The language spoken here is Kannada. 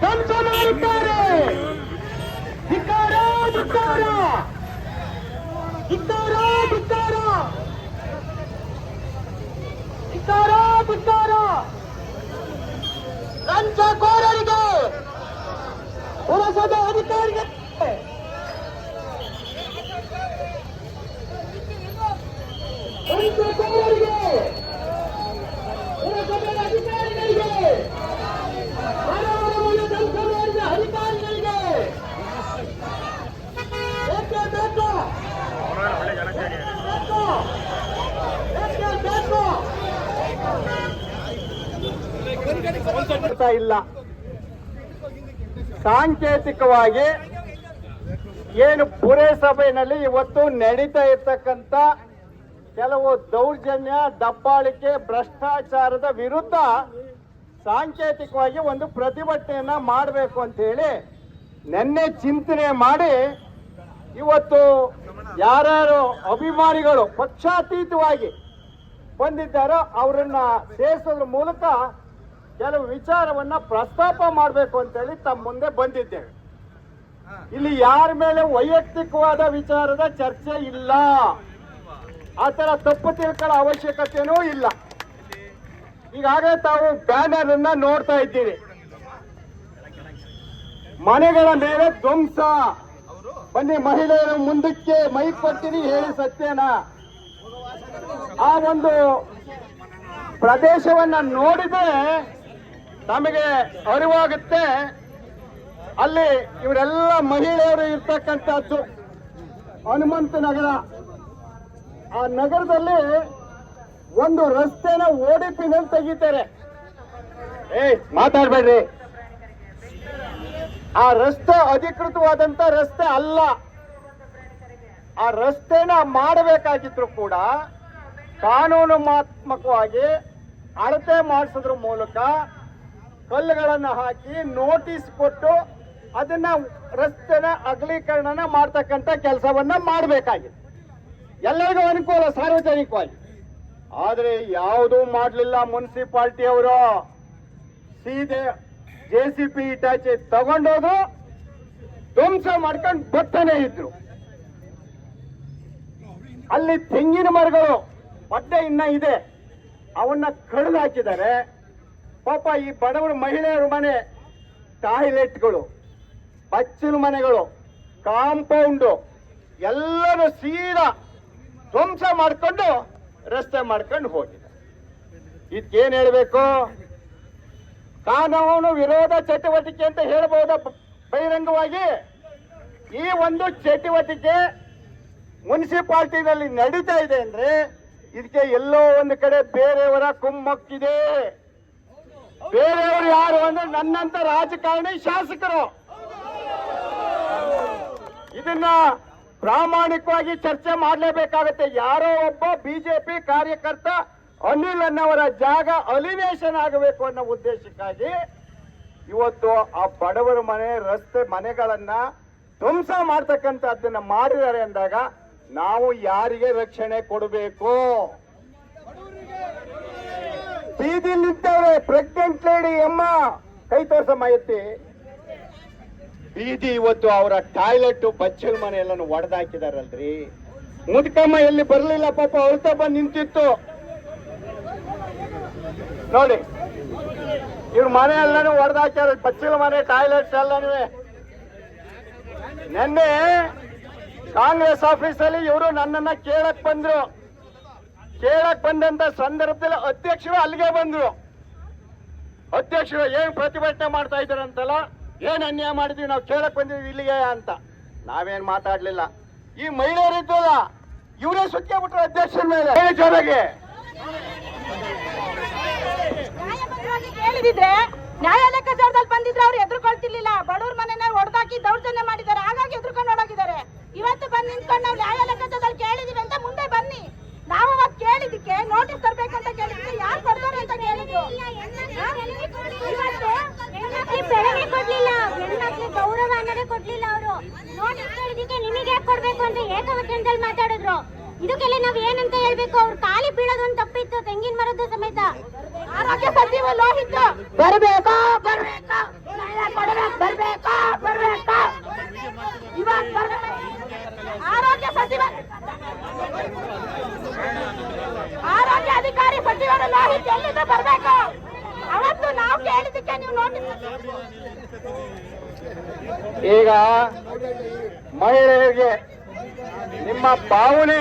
ಧ್ವಂಸ ಧಿಕ್ಕಾರ ಧಿಕ್ಕಾರ ಧಿಕ್ಕಾರ ಧಿಕ್ಕಾರ ಧಿಕ್ಕಾರ ಧಿಕ್ಕಾರ ಲಂಚಕೋರರಿಗೆ ಪುರಸಭೆ ಅಧಿಕಾರಿಗೆ ಲಂಚಕೋರರಿಗೆ ಇಲ್ಲ. ಸಾಂಕೇತಿಕವಾಗಿ ಏನು ಪುರಸಭೆಯಲ್ಲಿ ಇವತ್ತು ನಡೀತಾ ಇರ್ತಕ್ಕಂಥ ಕೆಲವು ದೌರ್ಜನ್ಯ, ದಬ್ಬಾಳಿಕೆ, ಭ್ರಷ್ಟಾಚಾರದ ವಿರುದ್ಧ ಸಾಂಕೇತಿಕವಾಗಿ ಒಂದು ಪ್ರತಿಭಟನೆಯನ್ನ ಮಾಡಬೇಕು ಅಂತ ಹೇಳಿ ನಿನ್ನೆ ಚಿಂತನೆ ಮಾಡಿ ಇವತ್ತು ಯಾರ್ಯಾರು ಅಭಿಮಾನಿಗಳು ಪಕ್ಷಾತೀತವಾಗಿ ಬಂದಿದ್ದಾರೋ ಅವರನ್ನ ಸೇರಿಸೋದ್ರ ಮೂಲಕ ಕೆಲವು ವಿಚಾರವನ್ನ ಪ್ರಸ್ತಾಪ ಮಾಡಬೇಕು ಅಂತೇಳಿ ತಮ್ಮ ಮುಂದೆ ಬಂದಿದ್ದೇವೆ. ಇಲ್ಲಿ ಯಾರ ಮೇಲೆ ವೈಯಕ್ತಿಕವಾದ ವಿಚಾರದ ಚರ್ಚೆ ಇಲ್ಲ. ಆ ತಪ್ಪು ತಿಳ್ಕೊಳ್ಳೋ ಅವಶ್ಯಕತೆನೂ ಇಲ್ಲ. ಈಗಾಗಲೇ ತಾವು ಬ್ಯಾನರ್ ಅನ್ನ ನೋಡ್ತಾ ಇದ್ದೀರಿ. ಮನೆಗಳ ಮೇಲೆ ಧ್ವಂಸ. ಬನ್ನಿ, ಮಹಿಳೆಯರ ಮುಂದಕ್ಕೆ ಮೈ ಕೊಟ್ಟಿರಿ ಹೇಳಿ ಸತ್ಯನಾ. ಆ ಒಂದು ಪ್ರದೇಶವನ್ನ ನೋಡಿದ್ರೆ ನಮಗೆ ಅರಿವಾಗುತ್ತೆ. ಅಲ್ಲಿ ಇವರೆಲ್ಲ ಮಹಿಳೆಯರು ಇರ್ತಕ್ಕಂಥದ್ದು ಹನುಮಂತ ನಗರ. ಆ ನಗರದಲ್ಲಿ ಒಂದು ರಸ್ತೆನ ಓಡಿಪಿನಲ್ಲಿ ತೆಗಿತಾರೆ. ಏಯ್, ಮಾತಾಡ್ಬೇಡ್ರಿ. ಆ ರಸ್ತೆ ಅಧಿಕೃತವಾದಂತ ರಸ್ತೆ ಅಲ್ಲ. ಆ ರಸ್ತೆನ ಮಾಡಬೇಕಾಗಿದ್ರು ಕೂಡ ಕಾನೂನಾತ್ಮಕವಾಗಿ ಅಳತೆ ಮಾಡಿಸೋದ್ರ ಮೂಲಕ ಕಲ್ಲುಗಳನ್ನು ಹಾಕಿ ನೋಟಿಸ್ ಕೊಟ್ಟು ಅದನ್ನ ರಸ್ತೆನ ಅಗಲೀಕರಣನ ಮಾಡ್ತಕ್ಕಂಥ ಕೆಲಸವನ್ನ ಮಾಡಬೇಕಾಗಿದೆ. ಎಲ್ಲರಿಗೂ ಅನುಕೂಲ, ಸಾರ್ವಜನಿಕವಾಗಿ. ಆದರೆ ಯಾವುದೂ ಮಾಡಲಿಲ್ಲ ಮುನ್ಸಿಪಾಲ್ಟಿ ಅವರು ಸೀದೆ ಜೆ ಸಿ ಪಿ ಇಟಾಚಿ ತಗೊಂಡೋದು ಧ್ವಂಸ ಮಾಡ್ಕೊಂಡು ಬರ್ತಾನೆ ಇದ್ರು. ಅಲ್ಲಿ ತೆಂಗಿನ ಮರಗಳು ಪಡ್ಡೆ ಇನ್ನ ಇದೆ. ಅವನ್ನ ಕಡಿದು ಹಾಕಿದ್ದಾರೆ. ಪಾಪ ಈ ಬಡವರ ಮಹಿಳೆಯರ ಮನೆ, ಟಾಯ್ಲೆಟ್ಗಳು, ಬಚ್ಚಲು ಮನೆಗಳು, ಕಾಂಪೌಂಡು, ಎಲ್ಲರೂ ಸೀದಾ ಧ್ವಂಸ ಮಾಡಿಕೊಂಡು ರಸ್ತೆ ಮಾಡ್ಕೊಂಡು ಹೋಗಿದೆ ಇದಕ್ಕೇನ್ ಹೇಳಬೇಕು? ಕಾನೂನು ವಿರೋಧ ಚಟುವಟಿಕೆ ಅಂತ ಹೇಳ್ಬಹುದಾ ಬ- ಬಹಿರಂಗವಾಗಿ? ಈ ಒಂದು ಚಟುವಟಿಕೆ ಮುನ್ಸಿಪಾಲ್ಟಿನಲ್ಲಿ ನಡೀತಾ ಇದೆ ಅಂದ್ರೆ ಇದಕ್ಕೆ ಎಲ್ಲೋ ಒಂದು ಕಡೆ ಬೇರೆಯವರ ಕುಮ್ಮಕ್ಕಿದೆ. ಬೇರೆಯವರು ಯಾರು ಅಂದ್ರೆ ನನ್ನಂತ ರಾಜಕಾರಣಿ ಶಾಸಕರು. ಇದನ್ನ ಪ್ರಾಮಾಣಿಕವಾಗಿ ಚರ್ಚೆ ಮಾಡಲೇಬೇಕಾಗುತ್ತೆ. ಯಾರೋ ಒಬ್ಬ ಬಿಜೆಪಿ ಕಾರ್ಯಕರ್ತ ಅನಿಲ್ ಅನ್ನವರ ಜಾಗ ಅಲಿನೇಷನ್ ಆಗಬೇಕು ಅನ್ನೋ ಉದ್ದೇಶಕ್ಕಾಗಿ ಇವತ್ತು ಆ ಬಡವರ ಮನೆ, ರಸ್ತೆ ಮನೆಗಳನ್ನ ಧ್ವಂಸ ಮಾಡ್ತಕ್ಕಂಥದ್ದನ್ನ ಮಾಡಿದ್ದಾರೆ ಅಂದಾಗ ನಾವು ಯಾರಿಗೆ ರಕ್ಷಣೆ ಕೊಡಬೇಕು? ಬೀದಿ ನಿಂತವ್ರೆ ಪ್ರೆಗ್ನೆಂಟ್ ಲೇಡಿ ಅಮ್ಮ. ಕೈ ತೋರ್ಸಮ್ಮ, ಎತ್ತಿ. ಬೀದಿ ಇವತ್ತು ಅವರ ಟಾಯ್ಲೆಟ್, ಬಚ್ಚಲ್ ಮನೆ ಎಲ್ಲಾನು ಒಡೆದಾಕಿದಾರಲ್ರಿ. ಮುದುಕಮ್ಮ ಎಲ್ಲಿ ಬರ್ಲಿಲ್ಲ ಪಾಪ ಅವ್ರ ಬಂದು ನಿಂತಿತ್ತು. ನೋಡಿ, ಇವ್ರ ಮನೆ ಎಲ್ಲಾನು ಒಡೆದಾಕ್ಯಾರ, ಬಚ್ಚಲ್ ಮನೆ, ಟಾಯ್ಲೆಟ್ಸ್ ಎಲ್ಲಾನು. ನಿನ್ನೆ ಕಾಂಗ್ರೆಸ್ ಆಫೀಸಲ್ಲಿ ಇವರು ನನ್ನನ್ನ ಕೇಳಕ್ ಬಂದ್ರು. ಕೇಳಕ್ ಬಂದಂತ ಸಂದರ್ಭದಲ್ಲಿ ಅಧ್ಯಕ್ಷರು ಅಲ್ಲಿಗೆ ಬಂದ್ರು. ಅಧ್ಯಕ್ಷರು ಏನ್ ಪ್ರತಿಭಟನೆ ಮಾಡ್ತಾ ಇದ್ದಾರಂತಲ್ಲ ಏನ್ ಅನ್ಯಾಯ ಮಾಡಿದ್ವಿ, ನಾವು ಕೇಳಕ್ ಬಂದಿದ್ವಿ, ಇಲ್ಲಿಗೆ ಅಂತ. ನಾವೇನ್ ಮಾತಾಡ್ಲಿಲ್ಲ. ಈ ಮಹಿಳೆಯರು ಇದ್ದಲ್ಲ ಇವರೇ ಸುದ್ದಿ ಬಿಟ್ರು ಅಧ್ಯಕ್ಷರ ಮೇಲೆ. ಜೋರಾಗಿ ನ್ಯಾಯಬದ್ಧವಾಗಿ ಕೇಳಿದಿದ್ರೆ ನ್ಯಾಯ ಲೆಕ್ಕಾಚಾರದಲ್ಲಿ ಬಂದಿದ್ರೆ ಅವ್ರು ಎದುರುಕೊಳ್ತಿರ್ಲಿಲ್ಲ ಬಡವ್ರ ಮನೆನ ಕೊಡ್ಲಿಲ್ಲ ಅವರು. ನೋಡಿ ಕೇಳಿದಕ್ಕೆ ನಿಮಗೆ ಯಾಕೆ ಕೊಡಬೇಕು ಅಂತ ಏಕವಚನದಲ್ಲಿ ಮಾತಾಡಿದ್ರು. ಇದಕ್ಕೆಲ್ಲ ನಾವು ಏನಂತ ಹೇಳ್ಬೇಕು? ಅವ್ರು ಖಾಲಿ ಬೀಳೋದೊಂದು ತಪ್ಪಿತ್ತು, ತೆಂಗಿನ ಮರದ ಸಮೇತ. ಆರೋಗ್ಯ ಸಜೀವ ಲೋಹಿತ ಬರಬೇಕು? ಬರಬೇಕು? ಬರಬೇಕು? ಬರಬೇಕು? ಆರೋಗ್ಯ ಸಚಿವ ಆರೋಗ್ಯ ಅಧಿಕಾರಿ ಸಚಿವರು ಲೋಹಿತ್ ಎಲ್ಲಿಂದ ಬರಬೇಕು? ಈಗ ಮಹಿಳೆಯರಿಗೆ ನಿಮ್ಮ ಭಾವನೆ